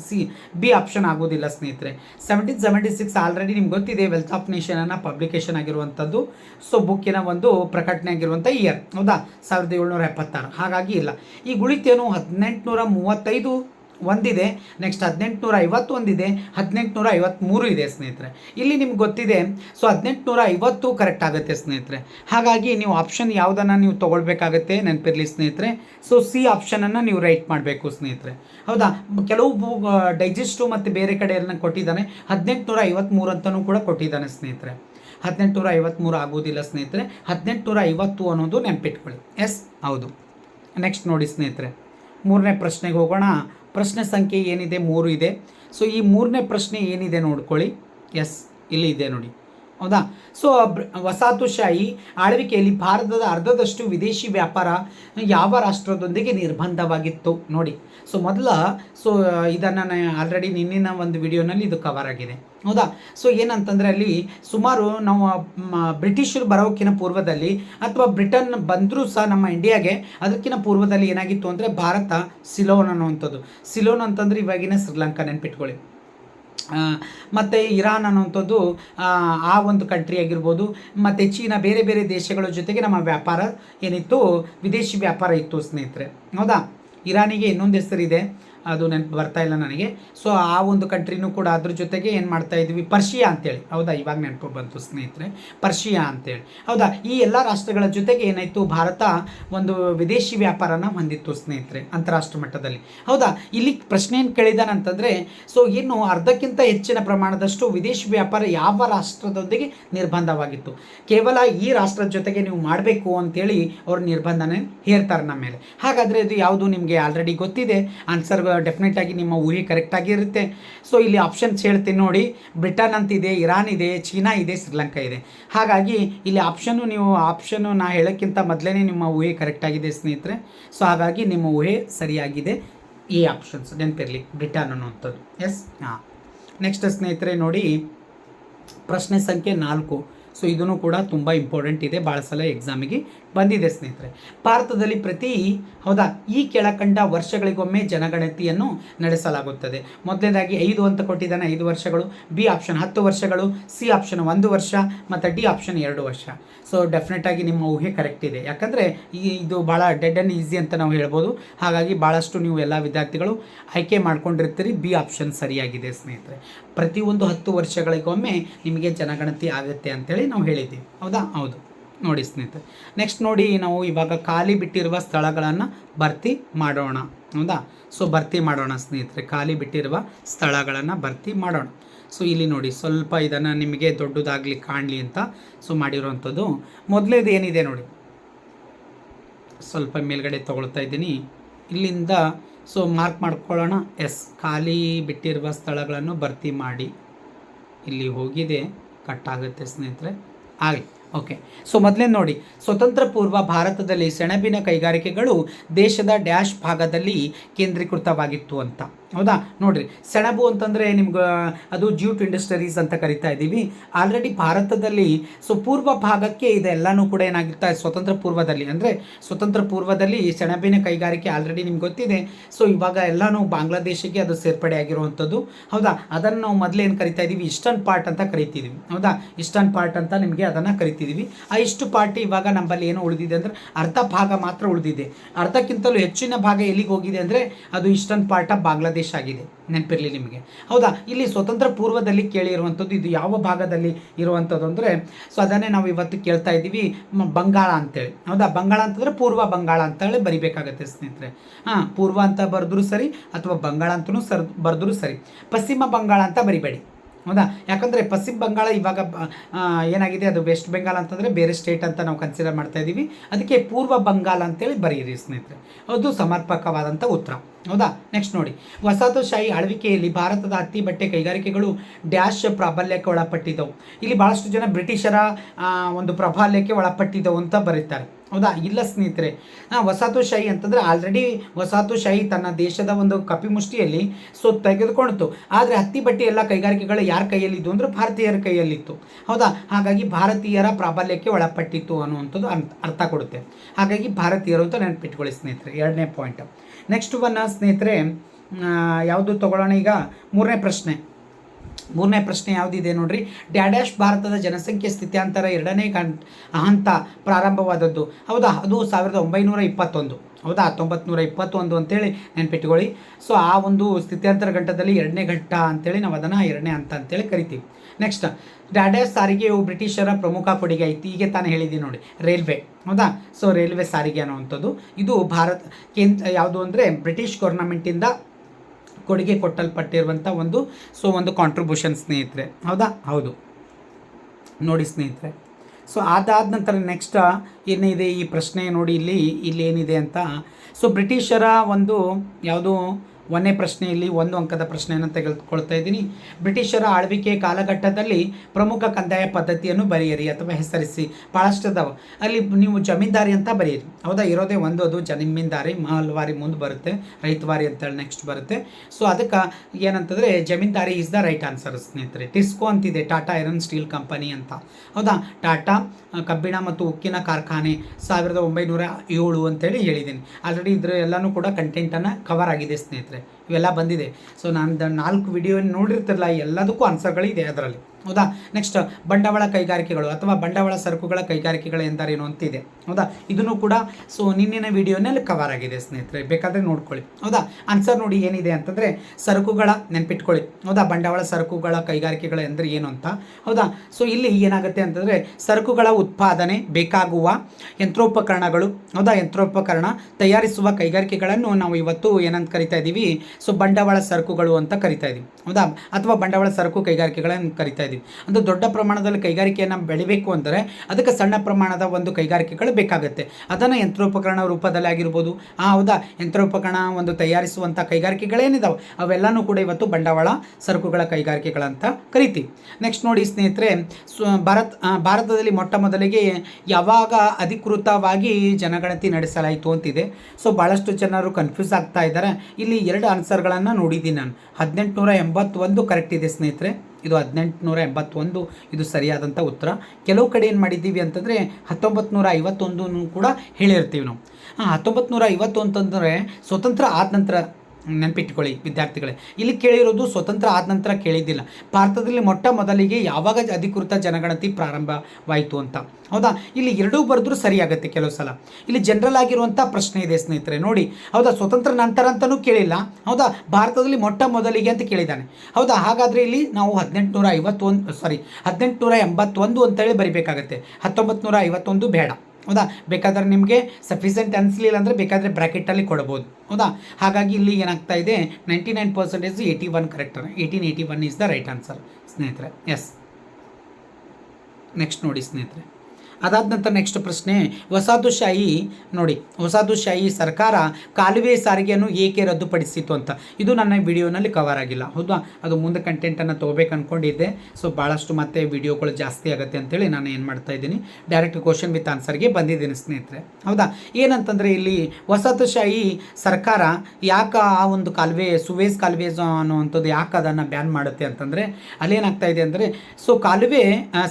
ಸಿ ಬಿ ಆಪ್ಷನ್ ಆಗೋದಿಲ್ಲ ಸ್ನೇಹಿತರೆ. ಸೆವೆಂಟೀನ್ ಸೆವೆಂಟಿ ಸಿಕ್ಸ್ ಆಲ್ರೆಡಿ ನಿಮ್ಗೆ ಗೊತ್ತಿದೆ ವೆಲ್ತ್ ಆಫ್ ನೇಷನ್ ಅನ್ನ ಪಬ್ಲಿಕೇಶನ್ ಆಗಿರುವಂಥದ್ದು. ಸೊ ಬುಕ್ಕಿನ ಒಂದು ಪ್ರಕಟಣೆ ಆಗಿರುವಂಥ ಇಯರ್ ಹೌದಾ? ಸಾವಿರದ ಏಳ್ನೂರ ಎಪ್ಪತ್ತಾರು. ಹಾಗಾಗಿ ಇಲ್ಲ. ಈ ಉಳಿತೇನು ಹದಿನೆಂಟುನೂರ ಮೂವತ್ತೈದು ಒಂದಿದೆ ನೆಕ್ಸ್ಟ್ ಹದಿನೆಂಟುನೂರ ಐವತ್ತೊಂದಿದೆ ಹದಿನೆಂಟುನೂರ ಐವತ್ತ್ಮೂರು ಇದೆ ಸ್ನೇಹಿತರೆ. ಇಲ್ಲಿ ನಿಮ್ಗೆ ಗೊತ್ತಿದೆ ಸೊ ಹದಿನೆಂಟುನೂರ ಐವತ್ತು ಕರೆಕ್ಟ್ ಆಗುತ್ತೆ ಸ್ನೇಹಿತರೆ. ಹಾಗಾಗಿ ನೀವು ಆಪ್ಷನ್ ಯಾವುದನ್ನು ನೀವು ತೊಗೊಳ್ಬೇಕಾಗತ್ತೆ ನೆನಪಿರಲಿ ಸ್ನೇಹಿತರೆ. ಸೊ ಸಿ ಆಪ್ಷನನ್ನು ನೀವು ರೈಟ್ ಮಾಡಬೇಕು ಸ್ನೇಹಿತರೆ. ಹೌದಾ? ಕೆಲವು ಡೈಜೆಸ್ಟು ಮತ್ತು ಬೇರೆ ಕಡೆ ಎಲ್ಲ ಕೊಟ್ಟಿದ್ದಾನೆ. ಹದಿನೆಂಟುನೂರ ಐವತ್ತ್ಮೂರು ಅಂತಲೂ ಕೂಡ ಕೊಟ್ಟಿದ್ದಾನೆ ಸ್ನೇಹಿತರೆ. ಹದಿನೆಂಟುನೂರ ಐವತ್ತ್ಮೂರು ಆಗೋದಿಲ್ಲ ಸ್ನೇಹಿತರೆ. ಹದಿನೆಂಟುನೂರ ಐವತ್ತು ಅನ್ನೋದು ನೆನಪಿಟ್ಕೊಳ್ಳಿ. ಎಸ್ ಹೌದು. ನೆಕ್ಸ್ಟ್ ನೋಡಿ ಸ್ನೇಹಿತರೆ. ಮೂರನೇ ಪ್ರಶ್ನೆಗೆ ಹೋಗೋಣ. ಪ್ರಶ್ನೆ ಸಂಖ್ಯೆ ಏನಿದೆ? ಮೂರು ಇದೆ. ಸೊ ಈ ಮೂರನೇ ಪ್ರಶ್ನೆ ಏನಿದೆ ನೋಡ್ಕೊಳ್ಳಿ. ಎಸ್ ಇಲ್ಲಿ ಇದೆ ನೋಡಿ. ಹೌದಾ? ಸೊ ವಸಾಹತುಶಾಹಿ ಆಳ್ವಿಕೆಯಲ್ಲಿ ಭಾರತದ ಅರ್ಧದಷ್ಟು ವಿದೇಶಿ ವ್ಯಾಪಾರ ಯಾವ ರಾಷ್ಟ್ರದೊಂದಿಗೆ ನಿರ್ಬಂಧವಾಗಿತ್ತು? ನೋಡಿ. ಸೊ ಮೊದಲ ಸೊ ಇದನ್ನು ನಾನು ಆಲ್ರೆಡಿ ನಿನ್ನಿನ ಒಂದು ವಿಡಿಯೋನಲ್ಲಿ ಇದು ಕವರ್ ಆಗಿದೆ. ಹೌದಾ? ಸೊ ಏನಂತಂದರೆ ಅಲ್ಲಿ ಸುಮಾರು ನಾವು ಬ್ರಿಟಿಷರು ಬರೋಕ್ಕಿಂತ ಪೂರ್ವದಲ್ಲಿ ಅಥವಾ ಬ್ರಿಟನ್ ಬಂದರೂ ಸಹ ನಮ್ಮ ಇಂಡಿಯಾಗೆ ಅದಕ್ಕಿಂತ ಪೂರ್ವದಲ್ಲಿ ಏನಾಗಿತ್ತು ಅಂದರೆ ಭಾರತ ಸಿಲೋನ್ ಅನ್ನುವಂಥದ್ದು. ಸಿಲೋನ್ ಅಂತಂದರೆ ಇವಾಗಿನ ಶ್ರೀಲಂಕಾ ನೆನ್ಪಿಟ್ಕೊಳ್ಳಿ. ಮತ್ತು ಇರಾನ್ ಅನ್ನುವಂಥದ್ದು, ಆ ಒಂದು ಕಂಟ್ರಿ ಆಗಿರ್ಬೋದು, ಮತ್ತು ಚೀನಾ ಬೇರೆ ಬೇರೆ ದೇಶಗಳ ಜೊತೆಗೆ ನಮ್ಮ ವ್ಯಾಪಾರ ಏನಿತ್ತು, ವಿದೇಶಿ ವ್ಯಾಪಾರ ಇತ್ತು ಸ್ನೇಹಿತರೆ. ಹೌದಾ? ಇರಾನಿಗೆ ಇನ್ನೊಂದು ಹೆಸರಿದೆ. ಅದು ನೆನಪು ಬರ್ತಾ ಇಲ್ಲ ನನಗೆ. ಸೊ ಆ ಒಂದು ಕಂಟ್ರಿನೂ ಕೂಡ ಅದ್ರ ಜೊತೆಗೆ ಏನು ಮಾಡ್ತಾ ಇದ್ವಿ? ಪರ್ಷಿಯಾ ಅಂತೇಳಿ. ಹೌದಾ? ಇವಾಗ ನೆನಪು ಬಂತು ಸ್ನೇಹಿತರೆ. ಪರ್ಷಿಯಾ ಅಂತೇಳಿ. ಹೌದಾ? ಈ ಎಲ್ಲ ರಾಷ್ಟ್ರಗಳ ಜೊತೆಗೆ ಏನಾಯಿತು? ಭಾರತ ಒಂದು ವಿದೇಶಿ ವ್ಯಾಪಾರನ ಹೊಂದಿತ್ತು ಸ್ನೇಹಿತರೆ, ಅಂತಾರಾಷ್ಟ್ರ ಮಟ್ಟದಲ್ಲಿ. ಹೌದಾ? ಇಲ್ಲಿ ಪ್ರಶ್ನೆ ಏನು ಕೇಳಿದಾನಂತಂದರೆ ಸೊ ಇನ್ನು ಅರ್ಧಕ್ಕಿಂತ ಹೆಚ್ಚಿನ ಪ್ರಮಾಣದಷ್ಟು ವಿದೇಶಿ ವ್ಯಾಪಾರ ಯಾವ ರಾಷ್ಟ್ರದೊಂದಿಗೆ ನಿರ್ಬಂಧವಾಗಿತ್ತು? ಕೇವಲ ಈ ರಾಷ್ಟ್ರದ ಜೊತೆಗೆ ನೀವು ಮಾಡಬೇಕು ಅಂತೇಳಿ ಅವರು ನಿರ್ಬಂಧನೆ ಹೇರ್ತಾರೆ ನಮ್ಮ ಮೇಲೆ. ಹಾಗಾದರೆ ಇದು ಯಾವುದು ನಿಮಗೆ ಆಲ್ರೆಡಿ ಗೊತ್ತಿದೆ? ಆನ್ಸರ್ ಡೆಫಿನೆಟ್ ಆಗಿ ನಿಮ್ಮ ಊಹೆ ಕರೆಕ್ಟಾಗಿ ಇರುತ್ತೆ. ಸೊ ಇಲ್ಲಿ ಆಪ್ಷನ್ಸ್ ಹೇಳ್ತೀನಿ ನೋಡಿ. ಬ್ರಿಟನ್ ಅಂತಿದೆ ಇರಾನ್ ಇದೆ, ಚೀನಾ ಇದೆ ಶ್ರೀಲಂಕಾ ಇದೆ. ಹಾಗಾಗಿ ಇಲ್ಲಿ ಆಪ್ಷನ್ನು ನೀವು ಆಪ್ಷನ್ನು ನಾ ಹೇಳೋಕ್ಕಿಂತ ಮೊದಲೇ ನಿಮ್ಮ ಊಹೆ ಕರೆಕ್ಟಾಗಿದೆ ಸ್ನೇಹಿತರೆ. ಸೊ ಹಾಗಾಗಿ ನಿಮ್ಮ ಊಹೆ ಸರಿಯಾಗಿದೆ. ಈ ಆಪ್ಷನ್ಸ್ ನೆನಪಿರಲಿ ಬ್ರಿಟನ್ ಅನ್ನುವಂಥದ್ದು. ಎಸ್ ಹಾಂ. ನೆಕ್ಸ್ಟ್ ಸ್ನೇಹಿತರೆ ನೋಡಿ, ಪ್ರಶ್ನೆ ಸಂಖ್ಯೆ ನಾಲ್ಕು. ಸೊ ಇದೂ ಕೂಡ ತುಂಬ ಇಂಪಾರ್ಟೆಂಟ್ ಇದೆ. ಭಾಳ ಸಲ ಎಕ್ಸಾಮಿಗೆ ಬಂದಿದೆ ಸ್ನೇಹಿತರೆ. ಭಾರತದಲ್ಲಿ ಪ್ರತಿ ಹೌದಾ? ಈ ಕೆಳಕಂಡ ವರ್ಷಗಳಿಗೊಮ್ಮೆ ಜನಗಣತಿಯನ್ನು ನಡೆಸಲಾಗುತ್ತದೆ. ಮೊದಲನೇದಾಗಿ ಐದು ಅಂತ ಕೊಟ್ಟಿದ್ದಾನೆ, ಐದು ವರ್ಷಗಳು. ಬಿ ಆಪ್ಷನ್ ಹತ್ತು ವರ್ಷಗಳು ಸಿ ಆಪ್ಷನ್ ಒಂದು ವರ್ಷ, ಮತ್ತು ಡಿ ಆಪ್ಷನ್ ಎರಡು ವರ್ಷ. ಸೊ ಡೆಫಿನೆಟಾಗಿ ನಿಮ್ಮ ಊಹೆ ಕರೆಕ್ಟ್ ಇದೆ. ಯಾಕಂದರೆ ಈ ಇದು ಭಾಳ ಡೆಡ್ ಆ್ಯಂಡ್ ಈಸಿ ಅಂತ ನಾವು ಹೇಳ್ಬೋದು. ಹಾಗಾಗಿ ಭಾಳಷ್ಟು ನೀವು ಎಲ್ಲ ವಿದ್ಯಾರ್ಥಿಗಳು ಆಯ್ಕೆ ಮಾಡ್ಕೊಂಡಿರ್ತೀರಿ. ಬಿ ಆಪ್ಷನ್ ಸರಿಯಾಗಿದೆ ಸ್ನೇಹಿತರೆ. ಪ್ರತಿಯೊಂದು ಹತ್ತು ವರ್ಷಗಳಿಗೊಮ್ಮೆ ನಿಮಗೆ ಜನಗಣತಿ ಆಗುತ್ತೆ ಅಂತೇಳಿ ನಾವು ಹೇಳಿದ್ದೀವಿ ಹೌದಾ? ಹೌದು. ನೋಡಿ ಸ್ನೇಹಿತರೆ ನೆಕ್ಸ್ಟ್ ನೋಡಿ ನಾವು ಇವಾಗ ಖಾಲಿ ಬಿಟ್ಟಿರುವ ಸ್ಥಳಗಳನ್ನು ಭರ್ತಿ ಮಾಡೋಣ. ಹೌದಾ? ಸೊ ಭರ್ತಿ ಮಾಡೋಣ ಸ್ನೇಹಿತರೆ, ಖಾಲಿ ಬಿಟ್ಟಿರುವ ಸ್ಥಳಗಳನ್ನು ಭರ್ತಿ ಮಾಡೋಣ. ಸೊ ಇಲ್ಲಿ ನೋಡಿ, ಸ್ವಲ್ಪ ಇದನ್ನು ನಿಮಗೆ ದೊಡ್ಡದಾಗಲಿ ಕಾಣಲಿ ಅಂತ ಸೊ ಮಾಡಿರುವಂಥದ್ದು. ಮೊದಲೇದು ಏನಿದೆ ನೋಡಿ? ಸ್ವಲ್ಪ ಮೇಲ್ಗಡೆ ತೊಗೊಳ್ತಾ ಇದ್ದೀನಿ. ಇಲ್ಲಿಂದ ಸೊ ಮಾರ್ಕ್ ಮಾಡ್ಕೊಳ್ಳೋಣ. ಎಸ್ ಖಾಲಿ ಬಿಟ್ಟಿರುವ ಸ್ಥಳಗಳನ್ನು ಭರ್ತಿ ಮಾಡಿ. ಇಲ್ಲಿ ಹೋಗಿದೆ. ಕಟ್ ಆಗುತ್ತೆ ಸ್ನೇಹಿತರೆ. ಆಗಲಿ, ಓಕೆ. ಸೊ ಮೊದಲೇ ನೋಡಿ, ಸ್ವತಂತ್ರ ಪೂರ್ವ ಭಾರತದಲ್ಲಿ ಸೆಣಬಿನ ಕೈಗಾರಿಕೆಗಳು ದೇಶದ ಡ್ಯಾಶ್ ಭಾಗದಲ್ಲಿ ಕೇಂದ್ರೀಕೃತವಾಗಿತ್ತು ಅಂತ. ಹೌದಾ? ನೋಡ್ರಿ, ಸೆಣಬು ಅಂತಂದರೆ ನಿಮ್ಗೆ ಅದು ಜ್ಯೂಟ್ ಇಂಡಸ್ಟ್ರೀಸ್ ಅಂತ ಕರಿತಾ ಇದ್ದೀವಿ. ಆಲ್ರೆಡಿ ಭಾರತದಲ್ಲಿ ಸೊ ಪೂರ್ವ ಭಾಗಕ್ಕೆ ಇದೆಲ್ಲನೂ ಕೂಡ ಏನಾಗಿರ್ತಾ ಸ್ವತಂತ್ರ ಪೂರ್ವದಲ್ಲಿ. ಅಂದರೆ ಸ್ವತಂತ್ರ ಪೂರ್ವದಲ್ಲಿ ಸೆಣಬಿನ ಕೈಗಾರಿಕೆ ಆಲ್ರೆಡಿ ನಿಮ್ಗೆ ಗೊತ್ತಿದೆ. ಸೊ ಇವಾಗ ಎಲ್ಲನೂ ಬಾಂಗ್ಲಾದೇಶಕ್ಕೆ ಅದು ಸೇರ್ಪಡೆ ಆಗಿರುವಂಥದ್ದು. ಹೌದಾ? ಅದನ್ನು ನಾವು ಮೊದಲೇ ಏನು ಕರಿತಾ ಇದ್ದೀವಿ ಇಸ್ಟರ್ನ್ ಪಾರ್ಟ್ ಅಂತ ಕರಿತಿದ್ದೀವಿ ಹೌದಾ? ಇಷ್ಟನ್ ಪಾರ್ಟ್ ಅಂತ ನಿಮಗೆ ಅದನ್ನು ಕರಿತಿದ್ದೀವಿ ಆ ಇಷ್ಟು ಪಾರ್ಟ್ ಇವಾಗ ನಮ್ಮಲ್ಲಿ ಏನು ಉಳಿದಿದೆ ಅಂದರೆ ಅರ್ಧ ಭಾಗ ಮಾತ್ರ ಉಳಿದಿದೆ. ಅರ್ಧಕ್ಕಿಂತಲೂ ಹೆಚ್ಚಿನ ಭಾಗ ಎಲ್ಲಿಗೆ ಹೋಗಿದೆ ಅಂದರೆ ಅದು ಇಷ್ಟನ್ ಪಾರ್ಟ್ ಆಫ್ ಬಾಂಗ್ಲಾದೇಶ. ಆಗಿದೆ, ನೆನಪಿರಲಿ ನಿಮಗೆ. ಹೌದಾ? ಇಲ್ಲಿ ಸ್ವತಂತ್ರ ಪೂರ್ವದಲ್ಲಿ ಕೇಳಿರುವಂಥದ್ದು ಇದು ಯಾವ ಭಾಗದಲ್ಲಿ ಇರುವಂಥದ್ದು ಅಂದರೆ, ಸೊ ಅದನ್ನೇ ನಾವು ಇವತ್ತು ಕೇಳ್ತಾ ಇದ್ದೀವಿ ಬಂಗಾಳ ಅಂತೇಳಿ. ಹೌದಾ? ಬಂಗಾಳ ಅಂತಂದರೆ ಪೂರ್ವ ಬಂಗಾಳ ಅಂತೇಳಿ ಬರಿಬೇಕಾಗತ್ತೆ ಸ್ನೇಹಿತರೆ. ಹಾಂ, ಪೂರ್ವ ಅಂತ ಬರೆದ್ರೂ ಸರಿ ಅಥವಾ ಬಂಗಾಳ ಅಂತಲೂ ಸರ್, ಬರೆದ್ರು ಸರಿ. ಪಶ್ಚಿಮ ಬಂಗಾಳ ಅಂತ ಬರಿಬೇಡಿ. ಹೌದಾ? ಯಾಕಂದರೆ ಪಶ್ಚಿಮ ಬಂಗಾಳ ಇವಾಗ ಏನಾಗಿದೆ? ಅದು ವೆಸ್ಟ್ ಬೆಂಗಾಲ್ ಅಂತಂದರೆ ಬೇರೆ ಸ್ಟೇಟ್ ಅಂತ ನಾವು ಕನ್ಸಿಡರ್ ಮಾಡ್ತಾ ಇದ್ದೀವಿ. ಅದಕ್ಕೆ ಪೂರ್ವ ಬಂಗಾಳ ಅಂತೇಳಿ ಬರೀರಿ ಸ್ನೇಹಿತರೆ. ಅದು ಸಮರ್ಪಕವಾದಂಥ ಉತ್ತರ. ಹೌದಾ? ನೆಕ್ಸ್ಟ್ ನೋಡಿ. ವಸಾಹತುಶಾಹಿ ಆಳ್ವಿಕೆಯಲ್ಲಿ ಭಾರತದ ಹತ್ತಿ ಬಟ್ಟೆ ಕೈಗಾರಿಕೆಗಳು ಡ್ಯಾಶ್ ಪ್ರಾಬಲ್ಯಕ್ಕೆ ಒಳಪಟ್ಟಿದ್ದವು. ಇಲ್ಲಿ ಭಾಳಷ್ಟು ಜನ ಬ್ರಿಟಿಷರ ಒಂದು ಪ್ರಾಬಲ್ಯಕ್ಕೆ ಒಳಪಟ್ಟಿದ್ದವು ಅಂತ ಬರೀತಾರೆ. ಹೌದಾ? ಇಲ್ಲ ಸ್ನೇಹಿತರೆ. ಆ, ವಸಾಹತುಶಾಹಿ ಅಂತಂದರೆ ಆಲ್ರೆಡಿ ವಸಾಹತುಶಾಹಿ ತನ್ನ ದೇಶದ ಒಂದು ಕಪಿಮುಷ್ಟಿಯಲ್ಲಿ ಸೊ ತೆಗೆದುಕೊಂಡಿತು ಆದರೆ ಹತ್ತಿ ಬಟ್ಟೆ ಎಲ್ಲ ಕೈಗಾರಿಕೆಗಳು ಯಾರ ಕೈಯಲ್ಲಿದ್ದು ಅಂದರೆ ಭಾರತೀಯರ ಕೈಯಲ್ಲಿತ್ತು. ಹೌದಾ? ಹಾಗಾಗಿ ಭಾರತೀಯರ ಪ್ರಾಬಲ್ಯಕ್ಕೆ ಒಳಪಟ್ಟಿತ್ತು ಅನ್ನುವಂಥದ್ದು ಅರ್ಥ ಕೊಡುತ್ತೆ. ಹಾಗಾಗಿ ಭಾರತೀಯರು ಅಂತ ನೆನಪಿಟ್ಕೊಳ್ಳಿ ಸ್ನೇಹಿತರೆ. ಎರಡನೇ ಪಾಯಿಂಟ್ ನೆಕ್ಸ್ಟ್ ಒನ್ ಸ್ನೇಹಿತರೆ ಯಾವುದು ತಗೊಳ್ಳೋಣ ಈಗ? ಮೂರನೇ ಪ್ರಶ್ನೆ. ಮೂರನೇ ಪ್ರಶ್ನೆ ಯಾವುದಿದೆ ನೋಡ್ರಿ? ಡ್ಯಾಡ್ಯಾಶ್ ಭಾರತದ ಜನಸಂಖ್ಯೆ ಸ್ಥಿತ್ಯಾಂತರ ಎರಡನೇ ಹಂತ ಪ್ರಾರಂಭವಾದದ್ದು. ಹೌದಾ? ಅದು ಸಾವಿರದ ಒಂಬೈನೂರ ಇಪ್ಪತ್ತೊಂದು. ಹೌದಾ? ಹತ್ತೊಂಬತ್ತು ನೂರ ಇಪ್ಪತ್ತೊಂದು ಅಂತೇಳಿ ನೆನ್ಪಿಟ್ಕೊಳ್ಳಿ. ಸೊ ಆ ಒಂದು ಸ್ಥಿತ್ಯಾಂತರ ಘಟ್ಟದಲ್ಲಿ ಎರಡನೇ ಘಟ್ಟ ಅಂತೇಳಿ ನಾವು ಅದನ್ನು ಎರಡನೇ ಹಂತ ಅಂತೇಳಿ ಕರಿತೀವಿ. ನೆಕ್ಸ್ಟ್ ಡಾಡೇ ಸಾರಿಗೆಯು ಬ್ರಿಟಿಷರ ಪ್ರಮುಖ ಕೊಡುಗೆ ಐತಿ ಹೀಗೆ ತಾನೇ ಹೇಳಿದ್ದೀನಿ ನೋಡಿ. ರೈಲ್ವೆ, ಹೌದಾ? ಸೊ ರೈಲ್ವೆ ಸಾರಿಗೆ ಅನ್ನುವಂಥದ್ದು. ಇದು ಭಾರತ, ಕೇಂದ್ರ, ಯಾವುದು ಅಂದರೆ ಬ್ರಿಟಿಷ್ ಗೌರ್ನಮೆಂಟಿಂದ ಕೊಡುಗೆ ಕೊಟ್ಟಲ್ಪಟ್ಟಿರುವಂಥ ಒಂದು, ಸೊ, ಒಂದು ಕಾಂಟ್ರಿಬ್ಯೂಷನ್ ಸ್ನೇಹಿತರೆ. ಹೌದಾ? ಹೌದು. ನೋಡಿ ಸ್ನೇಹಿತರೆ. ಸೊ ಅದಾದ ನಂತರ ನೆಕ್ಸ್ಟ್ ಏನಿದೆ ಈ ಪ್ರಶ್ನೆ ನೋಡಿ ಇಲ್ಲಿ ಇಲ್ಲಿ ಏನಿದೆ ಅಂತ. ಸೊ ಬ್ರಿಟಿಷರ ಒಂದು ಯಾವುದು ಒಂದನೇ ಪ್ರಶ್ನೆಯಲ್ಲಿ ಒಂದು ಅಂಕದ ಪ್ರಶ್ನೆಯನ್ನು ತೆಗೆದುಕೊಳ್ತಾ ಇದ್ದೀನಿ. ಬ್ರಿಟಿಷರ ಆಳ್ವಿಕೆ ಕಾಲಘಟ್ಟದಲ್ಲಿ ಪ್ರಮುಖ ಕಂದಾಯ ಪದ್ಧತಿಯನ್ನು ಬರೆಯಿರಿ ಅಥವಾ ಹೆಸರಿಸಿ. ಭಾಳಷ್ಟು ಅದಾವ ಅಲ್ಲಿ ನೀವು ಜಮೀನ್ದಾರಿ ಅಂತ ಬರೆಯಿರಿ. ಹೌದಾ? ಇರೋದೇ ಒಂದು, ಅದು ಜಮೀನ್ದಾರಿ ಮಹಲ್ವಾರಿ ಮುಂದೆ ಬರುತ್ತೆ ರೈತವಾರಿ ಅಂತೇಳಿ ನೆಕ್ಸ್ಟ್ ಬರುತ್ತೆ. ಸೊ ಅದಕ್ಕೆ ಏನಂತಂದರೆ, zamindari is the right answer ಸ್ನೇಹಿತರೆ. ಟಿಸ್ಕೋ ಅಂತಿದೆ ಟಾಟಾ ಐರನ್ ಸ್ಟೀಲ್ ಕಂಪನಿ ಅಂತ. ಹೌದಾ? ಟಾಟಾ ಕಬ್ಬಿಣ ಮತ್ತು ಉಕ್ಕಿನ ಕಾರ್ಖಾನೆ ಸಾವಿರದ ಒಂಬೈನೂರ ಏಳು ಅಂತೇಳಿ ಹೇಳಿದ್ದೀನಿ. ಆಲ್ರೆಡಿ ಇದ್ರ ಎಲ್ಲನೂ ಕೂಡ ಕಂಟೆಂಟನ್ನು ಕವರ್ ಆಗಿದೆ ಸ್ನೇಹಿತರೆ. ಇವೆಲ್ಲ ಬಂದಿದೆ. ಸೊ ನಾನು ನಾಲ್ಕು ವಿಡಿಯೋ ನೋಡಿರ್ತಿರಲ್ಲ, ಎಲ್ಲದಕ್ಕೂ ಆನ್ಸರ್ಗಳಿದೆ ಅದರಲ್ಲಿ. ಹೌದಾ? ನೆಕ್ಸ್ಟ್ ಬಂಡವಾಳ ಕೈಗಾರಿಕೆಗಳು ಅಥವಾ ಬಂಡವಾಳ ಸರಕುಗಳ ಕೈಗಾರಿಕೆಗಳು ಎಂದರೇನು ಅಂತಿದೆ? ಹೌದಾ? ಇದನ್ನು ಕೂಡ ಸೊ ನಿನ್ನಿನ ವಿಡಿಯೋನಲ್ಲಿ ಕವರ್ ಆಗಿದೆ ಸ್ನೇಹಿತರೆ. ಬೇಕಾದರೆ ನೋಡ್ಕೊಳ್ಳಿ. ಹೌದಾ? ಆನ್ಸರ್ ನೋಡಿ ಏನಿದೆ ಅಂತಂದರೆ ಸರಕುಗಳ ನೆನ್ಪಿಟ್ಕೊಳ್ಳಿ. ಹೌದಾ? ಬಂಡವಾಳ ಸರಕುಗಳ ಕೈಗಾರಿಕೆಗಳು ಎಂದರೆ ಏನು ಅಂತ. ಹೌದಾ? ಸೊ ಇಲ್ಲಿ ಏನಾಗುತ್ತೆ ಅಂತಂದರೆ ಸರಕುಗಳ ಉತ್ಪಾದನೆ, ಬೇಕಾಗುವ ಯಂತ್ರೋಪಕರಣಗಳು, ಹೌದಾ? ಯಂತ್ರೋಪಕರಣ ತಯಾರಿಸುವ ಕೈಗಾರಿಕೆಗಳನ್ನು ನಾವು ಇವತ್ತು ಏನಂತ ಕರಿತಾ ಇದ್ದೀವಿ. ಸೊ ಬಂಡವಾಳ ಸರಕುಗಳು ಅಂತ ಕರಿತಾ ಇದ್ದೀವಿ. ಹೌದಾ? ಅಥವಾ ಬಂಡವಾಳ ಸರಕು ಕೈಗಾರಿಕೆಗಳನ್ನು ಕರಿತಾ ಇದ್ದೀವಿ. ಅಂದರೆ ದೊಡ್ಡ ಪ್ರಮಾಣದಲ್ಲಿ ಕೈಗಾರಿಕೆಯನ್ನು ಬೆಳಿಬೇಕು ಅಂದರೆ ಅದಕ್ಕೆ ಸಣ್ಣ ಪ್ರಮಾಣದ ಒಂದು ಕೈಗಾರಿಕೆಗಳು ಬೇಕಾಗುತ್ತೆ. ಅದನ್ನು ಯಂತ್ರೋಪಕರಣ ರೂಪದಲ್ಲಿ ಆಗಿರ್ಬೋದು. ಆ, ಹೌದಾ? ಯಂತ್ರೋಪಕರಣ ಒಂದು ತಯಾರಿಸುವಂಥ ಕೈಗಾರಿಕೆಗಳೇನಿದಾವೆ? ಅವೆಲ್ಲನೂ ಕೂಡ ಇವತ್ತು ಬಂಡವಾಳ ಸರಕುಗಳ ಕೈಗಾರಿಕೆಗಳಂತ ಕರಿತೀವಿ. ನೆಕ್ಸ್ಟ್ ನೋಡಿ ಸ್ನೇಹಿತರೆ ಭಾರತ್ ಭಾರತದಲ್ಲಿ ಮೊಟ್ಟ ಮೊದಲಿಗೆ ಯಾವಾಗ ಅಧಿಕೃತವಾಗಿ ಜನಗಣತಿ ನಡೆಸಲಾಯಿತು ಅಂತಿದೆ. ಸೊ ಭಾಳಷ್ಟು ಜನರು ಕನ್ಫ್ಯೂಸ್ ಆಗ್ತಾ ಇದ್ದಾರೆ. ಇಲ್ಲಿ ಎರಡು ಆನ್ಸರ್ಗಳನ್ನು ನೋಡಿದ್ದೀನಿ ನಾನು. ಹದಿನೆಂಟುನೂರ ಎಂಬತ್ತೊಂದು ಕರೆಕ್ಟ್ ಇದೆ ಸ್ನೇಹಿತರೆ. ಇದು ಹದಿನೆಂಟುನೂರ ಎಂಬತ್ತೊಂದು ಇದು ಸರಿಯಾದಂಥ ಉತ್ತರ. ಕೆಲವು ಕಡೆ ಏನು ಮಾಡಿದ್ದೀವಿ ಅಂತಂದರೆ ಹತ್ತೊಂಬತ್ತು ನೂರ ಐವತ್ತೊಂದು ಕೂಡ ಹೇಳಿರ್ತೀವಿ ನಾವು. ಹಾಂ ಹತ್ತೊಂಬತ್ತು ನೂರ ಐವತ್ತು ಅಂತಂದರೆ ಸ್ವತಂತ್ರ ಆದ ನಂತರ ನೆನಪಿಟ್ಕೊಳ್ಳಿ, ವಿದ್ಯಾರ್ಥಿಗಳೇ. ಇಲ್ಲಿ ಕೇಳಿರೋದು ಸ್ವತಂತ್ರ ಆದ ನಂತರ ಕೇಳಿದ್ದಿಲ್ಲ. ಭಾರತದಲ್ಲಿ ಮೊಟ್ಟ ಮೊದಲಿಗೆ ಯಾವಾಗ ಅಧಿಕೃತ ಜನಗಣತಿ ಪ್ರಾರಂಭವಾಯಿತು ಅಂತ. ಹೌದಾ? ಇಲ್ಲಿ ಎರಡೂ ಬರೆದ್ರೂ ಸರಿಯಾಗುತ್ತೆ ಕೆಲವು ಸಲ. ಇಲ್ಲಿ ಜನರಲ್ ಆಗಿರುವಂಥ ಪ್ರಶ್ನೆ ಇದೆ ಸ್ನೇಹಿತರೆ, ನೋಡಿ. ಹೌದಾ? ಸ್ವತಂತ್ರ ನಂತರ ಅಂತಲೂ ಕೇಳಿಲ್ಲ. ಹೌದಾ? ಭಾರತದಲ್ಲಿ ಮೊಟ್ಟ ಮೊದಲಿಗೆ ಅಂತ ಕೇಳಿದ್ದಾನೆ. ಹೌದಾ? ಹಾಗಾದರೆ ಇಲ್ಲಿ ನಾವು ಹದಿನೆಂಟುನೂರ ಐವತ್ತೊಂದು ಸಾರಿ ಹದಿನೆಂಟುನೂರ ಎಂಬತ್ತೊಂದು ಅಂತೇಳಿ ಬರಿಬೇಕಾಗತ್ತೆ. ಹತ್ತೊಂಬತ್ತು ನೂರ ಐವತ್ತೊಂದು ಬೇಡ. ಹೌದಾ? ಬೇಕಾದ್ರೆ ನಿಮಗೆ ಸಫಿಷಿಯೆಂಟ್ ಅನಿಸ್ಲಿಲ್ಲ ಅಂದರೆ ಬೇಕಾದರೆ ಬ್ರ್ಯಾಕೆಟಲ್ಲಿ ಕೊಡ್ಬೋದು. ಹೌದಾ? ಹಾಗಾಗಿ ಇಲ್ಲಿ ಏನಾಗ್ತಾ ಇದೆ? Ninety nine percentage eighty one correct eighteen eighty one is the right answer ಸ್ನೇಹಿತರೆ. ಎಸ್ ನೆಕ್ಸ್ಟ್ ನೋಡಿ, ಸ್ನೇಹಿತರೆ. ಅದಾದ ನಂತರ ನೆಕ್ಸ್ಟ್ ಪ್ರಶ್ನೆ ವಸಾದುಶಾಹಿ ನೋಡಿ ವಸಾದುಶಾಹಿ ಸರ್ಕಾರ ಕಾಲುವೆ ಸಾರಿಗೆಯನ್ನು ಏಕೆ ರದ್ದುಪಡಿಸಿತು ಅಂತ. ಇದು ನನ್ನ ವಿಡಿಯೋನಲ್ಲಿ ಕವರ್ ಆಗಿಲ್ಲ. ಹೌದಾ? ಅದು ಮುಂದೆ ಕಂಟೆಂಟನ್ನು ತೊಗೋಬೇಕು ಅಂದ್ಕೊಂಡಿದ್ದೆ ಸೊ ಭಾಳಷ್ಟು ಮತ್ತೆ ವಿಡಿಯೋಗಳು ಜಾಸ್ತಿ ಆಗುತ್ತೆ ಅಂತೇಳಿ ನಾನು ಏನು ಮಾಡ್ತಾ ಇದ್ದೀನಿ. ಡೈರೆಕ್ಟ್ ಕ್ವಶನ್ ವಿತ್ ಆನ್ಸರ್ಗೆ ಬಂದಿದ್ದೀನಿ, ಸ್ನೇಹಿತರೆ. ಹೌದಾ? ಏನಂತಂದರೆ ಇಲ್ಲಿ ವಸಾದುಶಾಹಿ ಸರ್ಕಾರ ಯಾಕೆ ಆ ಒಂದು ಕಾಲುವೆ, ಸುವೇಸ್ ಕಾಲುವೆ ಅನ್ನುವಂಥದ್ದು ಯಾಕೆ ಅದನ್ನು ಬ್ಯಾನ್ ಮಾಡುತ್ತೆ ಅಂತಂದರೆ, ಅಲ್ಲೇನಾಗ್ತಾ ಇದೆ ಅಂದರೆ ಸೊ ಕಾಲುವೆ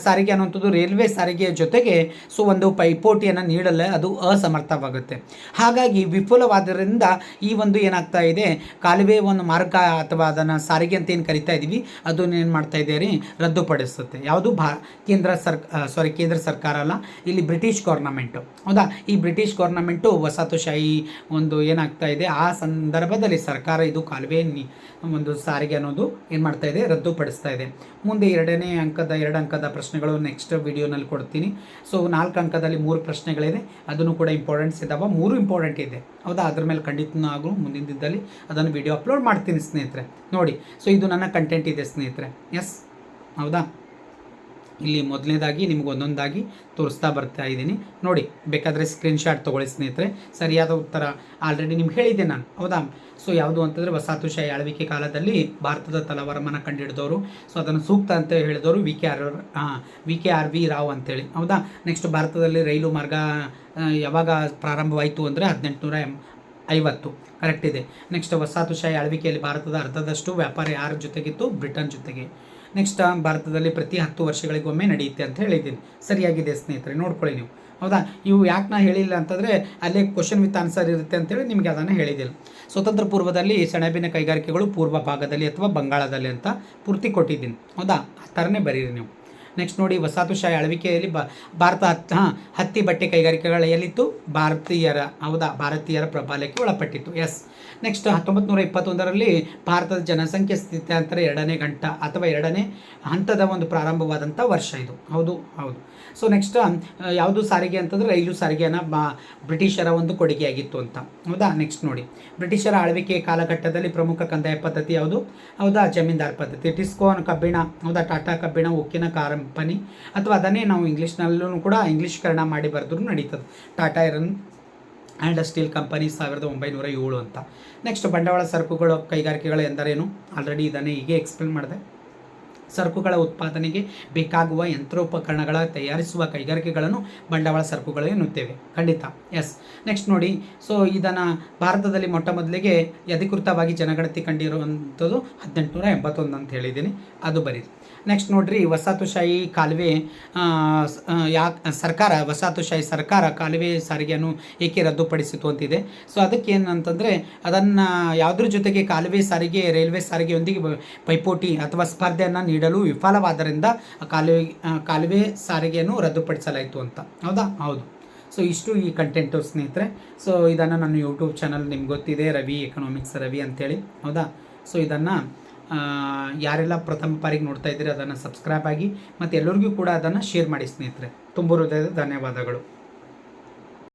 ಸಾರಿಗೆ ಅನ್ನುವಂಥದ್ದು ರೈಲ್ವೆ ಸಾರಿಗೆಯ ಜೊತೆಗೆ ಸೊ ಒಂದು ಪೈಪೋಟಿಯನ್ನು ನೀಡಲು ಅದು ಅಸಮರ್ಥವಾಗುತ್ತೆ. ಹಾಗಾಗಿ ವಿಫುಲವಾದ್ದರಿಂದ ಈ ಒಂದು ಏನಾಗ್ತಾ ಇದೆ, ಕಾಲುವೆ ಒಂದು ಮಾರ್ಗ ಅಥವಾ ಅದನ್ನು ಸಾರಿಗೆ ಅಂತ ಏನು ಕರಿತಾ ಇದ್ದೀವಿ, ಅದನ್ನು ಏನು ಮಾಡ್ತಾ ಇದ್ದೀರಿ ರದ್ದುಪಡಿಸುತ್ತೆ. ಯಾವುದು ಭಾ, ಕೇಂದ್ರ ಸರ್ ಸಾರಿ ಕೇಂದ್ರ ಸರ್ಕಾರ ಅಲ್ಲ, ಇಲ್ಲಿ ಬ್ರಿಟಿಷ್ ಗೌರ್ನಮೆಂಟು. ಹೌದಾ? ಈ ಬ್ರಿಟಿಷ್ ಗೌರ್ನಮೆಂಟು ವಸಾತುಶಾಹಿ ಒಂದು ಏನಾಗ್ತಾ ಇದೆ, ಆ ಸಂದರ್ಭದಲ್ಲಿ ಸರ್ಕಾರ ಇದು ಕಾಲುವೆ ಒಂದು ಸಾರಿಗೆ ಅನ್ನೋದು ಏನು ಮಾಡ್ತಾ ಇದೆ, ರದ್ದುಪಡಿಸ್ತಾ ಇದೆ. ಮುಂದೆ ಎರಡನೇ ಅಂಕದ, ಎರಡು ಅಂಕದ ಪ್ರಶ್ನೆಗಳು ನೆಕ್ಸ್ಟ್ ವಿಡಿಯೋನಲ್ಲಿ ಕೊಡ್ತೀನಿ. ಸೊ ನಾಲ್ಕು ಅಂಕದಲ್ಲಿ ಮೂರು ಪ್ರಶ್ನೆಗಳಿದೆ. ಅದನ್ನು ಕೂಡ ಇಂಪಾರ್ಟೆಂಟ್ಸ್ ಇದ್ದಾವೆ ಮೂರು ಇಂಪಾರ್ಟೆಂಟ್ ಇದೆ. ಹೌದಾ? ಅದ್ರ ಮೇಲೆ ಖಂಡಿತ ಆಗು. ಮುಂದಿನ ದಿನದಲ್ಲಿ ಅದನ್ನು ವಿಡಿಯೋ ಅಪ್ಲೋಡ್ ಮಾಡ್ತೀನಿ ಸ್ನೇಹಿತರೆ. ನೋಡಿ. ಸೊ ಇದು ನನ್ನ ಕಂಟೆಂಟ್ ಇದೆ ಸ್ನೇಹಿತರೆ. ಎಸ್ ಹೌದಾ? ಇಲ್ಲಿ ಮೊದಲನೇದಾಗಿ ನಿಮ್ಗೆ ಒಂದೊಂದಾಗಿ ತೋರಿಸ್ತಾ ಬರ್ತಾ ಇದ್ದೀನಿ. ನೋಡಿ, ಬೇಕಾದರೆ ಸ್ಕ್ರೀನ್ಶಾಟ್ ತೊಗೊಳ್ಳಿ ಸ್ನೇಹಿತರೆ. ಸರಿಯಾದ ಉತ್ತರ ಆಲ್ರೆಡಿ ನಿಮ್ಗೆ ಹೇಳಿದ್ದೆ ನಾನು. ಹೌದಾ? ಸೊ ಯಾವುದು ಅಂತಂದರೆ ವಸಾಹತುಶಾಹಿ ಆಳ್ವಿಕೆ ಕಾಲದಲ್ಲಿ ಭಾರತದ ತಲವರಮನ ಕಂಡುಹಿಡಿದವರು ಸೊ ಅದನ್ನು ಸೂಕ್ತ ಅಂತ ಹೇಳಿದವರು V K R V K R V Rao ಅಂತೇಳಿ. ಹೌದಾ? ನೆಕ್ಸ್ಟ್ ಭಾರತದಲ್ಲಿ ರೈಲು ಮಾರ್ಗ ಯಾವಾಗ ಪ್ರಾರಂಭವಾಯಿತು ಅಂದರೆ ಹದಿನೆಂಟುನೂರ ಎಂ, ಐವತ್ತು. ಕರೆಕ್ಟ್ ಇದೆ. ನೆಕ್ಸ್ಟ್ ವಸಾಹತುಶಾಹಿ ಆಳ್ವಿಕೆಯಲ್ಲಿ ಭಾರತದ ಅರ್ಧದಷ್ಟು ವ್ಯಾಪಾರ ಯಾರ ಜೊತೆಗಿತ್ತು? ಬ್ರಿಟನ್ ಜೊತೆಗೆ. ನೆಕ್ಸ್ಟ್ ಭಾರತದಲ್ಲಿ ಪ್ರತಿ ಹತ್ತು ವರ್ಷಗಳಿಗೊಮ್ಮೆ ನಡೆಯುತ್ತೆ ಅಂತ ಹೇಳಿದ್ದೀನಿ. ಸರಿಯಾಗಿದೆ ಸ್ನೇಹಿತರೆ, ನೋಡ್ಕೊಳ್ಳಿ ನೀವು. ಹೌದಾ? ಇವು ಯಾಕೆ ನಾ ಹೇಳಿಲ್ಲ ಅಂತಂದರೆ ಅಲ್ಲೇ ಕ್ವಶನ್ ವಿತ್ ಆನ್ಸರ್ ಇರುತ್ತೆ ಅಂತೇಳಿ ನಿಮಗೆ ಅದನ್ನು ಹೇಳಿದ್ದಿಲ್ಲ ಸ್ವತಂತ್ರ ಪೂರ್ವದಲ್ಲಿ ಸೆಣಬಿನ ಕೈಗಾರಿಕೆಗಳು ಪೂರ್ವ ಭಾಗದಲ್ಲಿ ಅಥವಾ ಬಂಗಾಳದಲ್ಲಿ ಅಂತ ಪೂರ್ತಿ ಕೊಟ್ಟಿದ್ದೀನಿ. ಹೌದಾ? ಆ ಥರನೇ ಬರೀರಿ ನೀವು. ನೆಕ್ಸ್ಟ್ ನೋಡಿ ವಸಾತುಶಾಹಿ ಆಳ್ವಿಕೆಯಲ್ಲಿ ಬ, ಭಾರತ ಹತ್, ಹಾಂ, ಹತ್ತಿ ಬಟ್ಟೆ ಕೈಗಾರಿಕೆಗಳ ಎಲ್ಲಿತ್ತು ಭಾರತೀಯರ, ಹೌದಾ, ಭಾರತೀಯರ ಪ್ರಬಲಕ್ಕೆ ಒಳಪಟ್ಟಿತ್ತು. ಎಸ್ ನೆಕ್ಸ್ಟ್ ಹತ್ತೊಂಬತ್ತು ನೂರ ಇಪ್ಪತ್ತೊಂದರಲ್ಲಿ ಭಾರತದ ಜನಸಂಖ್ಯೆ ಸ್ಥಿತ್ಯಾಂತರ ಎರಡನೇ ಗಂಟ ಅಥವಾ ಎರಡನೇ ಹಂತದ ಒಂದು ಪ್ರಾರಂಭವಾದಂಥ ವರ್ಷ ಇದು. ಹೌದು ಹೌದು. ಸೊ ನೆಕ್ಸ್ಟ್ ಯಾವುದು ಸಾರಿಗೆ ಅಂತಂದರೆ ರೈಲು ಸಾರಿಗೆಯನ್ನು ಬಾ, ಬ್ರಿಟಿಷರ ಒಂದು ಕೊಡುಗೆಯಾಗಿತ್ತು ಅಂತ. ಹೌದಾ? ನೆಕ್ಸ್ಟ್ ನೋಡಿ. ಬ್ರಿಟಿಷರ ಆಳ್ವಿಕೆ ಕಾಲಘಟ್ಟದಲ್ಲಿ ಪ್ರಮುಖ ಕಂದಾಯ ಪದ್ಧತಿ ಯಾವುದು? ಹೌದಾ? ಜಮೀನ್ದಾರ್ ಪದ್ಧತಿ. ಟಿಸ್ಕೋನ್ ಕಬ್ಬಿಣ, ಹೌದಾ? ಟಾಟಾ ಕಬ್ಬಿಣ, ಉಕ್ಕಿನ ಕಂಪನಿ. ಅಥವಾ ಅದನ್ನೇ ನಾವು ಇಂಗ್ಲೀಷ್ನಲ್ಲೂ ಕೂಡ ಇಂಗ್ಲೀಷ್ಕರಣ ಮಾಡಿ ಬರೆದ್ರೂ ನಡೀತದೆ. Tata iron and steel company ಸಾವಿರದ ಒಂಬೈನೂರ ಏಳು ಅಂತ. ನೆಕ್ಸ್ಟ್ ಬಂಡವಾಳ ಸರಕುಗಳು ಕೈಗಾರಿಕೆಗಳು ಎಂದರೇನು? ಆಲ್ರೆಡಿ ಇದನ್ನೇ ಹೀಗೆ ಎಕ್ಸ್ಪ್ಲೇನ್ ಮಾಡಿದೆ. ಸರಕುಗಳ ಉತ್ಪಾದನೆಗೆ ಬೇಕಾಗುವ ಯಂತ್ರೋಪಕರಣಗಳ ತಯಾರಿಸುವ ಕೈಗಾರಿಕೆಗಳನ್ನು ಬಂಡವಾಳ ಸರಕುಗಳು ಎನ್ನುತ್ತೇವೆ. ಖಂಡಿತ. ಎಸ್ ನೆಕ್ಸ್ಟ್ ನೋಡಿ. ಸೊ ಇದನ್ನು ಭಾರತದಲ್ಲಿ ಮೊಟ್ಟ ಮೊದಲಿಗೆ ಅಧಿಕೃತವಾಗಿ ಜನಗಣತಿ ಕಂಡಿರುವಂಥದ್ದು ಹದಿನೆಂಟುನೂರ ಎಂಬತ್ತೊಂದು ಅಂತ ಹೇಳಿದ್ದೀನಿ. ಅದು ಬರೀ ನೆಕ್ಸ್ಟ್ ನೋಡ್ರಿ, ವಸಾತುಶಾಹಿ ಕಾಲುವೆ ಯಾ, ಸರ್ಕಾರ, ವಸಾತುಶಾಹಿ ಸರ್ಕಾರ ಕಾಲುವೆ ಸಾರಿಗೆಯನ್ನು ಏಕೆ ರದ್ದುಪಡಿಸಿತು ಅಂತಿದೆ. ಸೊ ಅದಕ್ಕೆ ಏನಂತಂದರೆ ಅದನ್ನು ಯಾವುದ್ರ ಜೊತೆಗೆ ಕಾಲುವೆ ಸಾರಿಗೆ, ರೈಲ್ವೆ ಸಾರಿಗೆಯೊಂದಿಗೆ ಪೈಪೋಟಿ ಅಥವಾ ಸ್ಪರ್ಧೆಯನ್ನು ನೀಡಲು ವಿಫಲವಾದ್ದರಿಂದ ಕಾಲುವೆ ಕಾಲುವೆ ಸಾರಿಗೆಯನ್ನು ರದ್ದುಪಡಿಸಲಾಯಿತು ಅಂತ. ಹೌದಾ? ಹೌದು. ಸೊ ಇಷ್ಟು ಈ ಕಂಟೆಂಟು ಸ್ನೇಹಿತರೆ. ಸೊ ಇದನ್ನು ನನ್ನ ಯೂಟ್ಯೂಬ್ ಚಾನಲ್ ನಿಮ್ಗೆ ಗೊತ್ತಿದೆ, ರವಿ ಎಕನಾಮಿಕ್ಸ್ ರವಿ ಅಂತೇಳಿ. ಹೌದಾ? ಸೊ ಇದನ್ನು ಯಾರೆಲ್ಲ ಪ್ರಥಮ ಬಾರಿಗೆ ನೋಡ್ತಾ ಇದ್ದೀರಿ, ಅದನ್ನು ಸಬ್ಸ್ಕ್ರೈಬ್ ಆಗಿ ಮತ್ತು ಎಲ್ಲರಿಗೂ ಕೂಡ ಅದನ್ನು ಶೇರ್ ಮಾಡಿ ಸ್ನೇಹಿತರೆ. ತುಂಬ ಹೃದಯದ ಧನ್ಯವಾದಗಳು.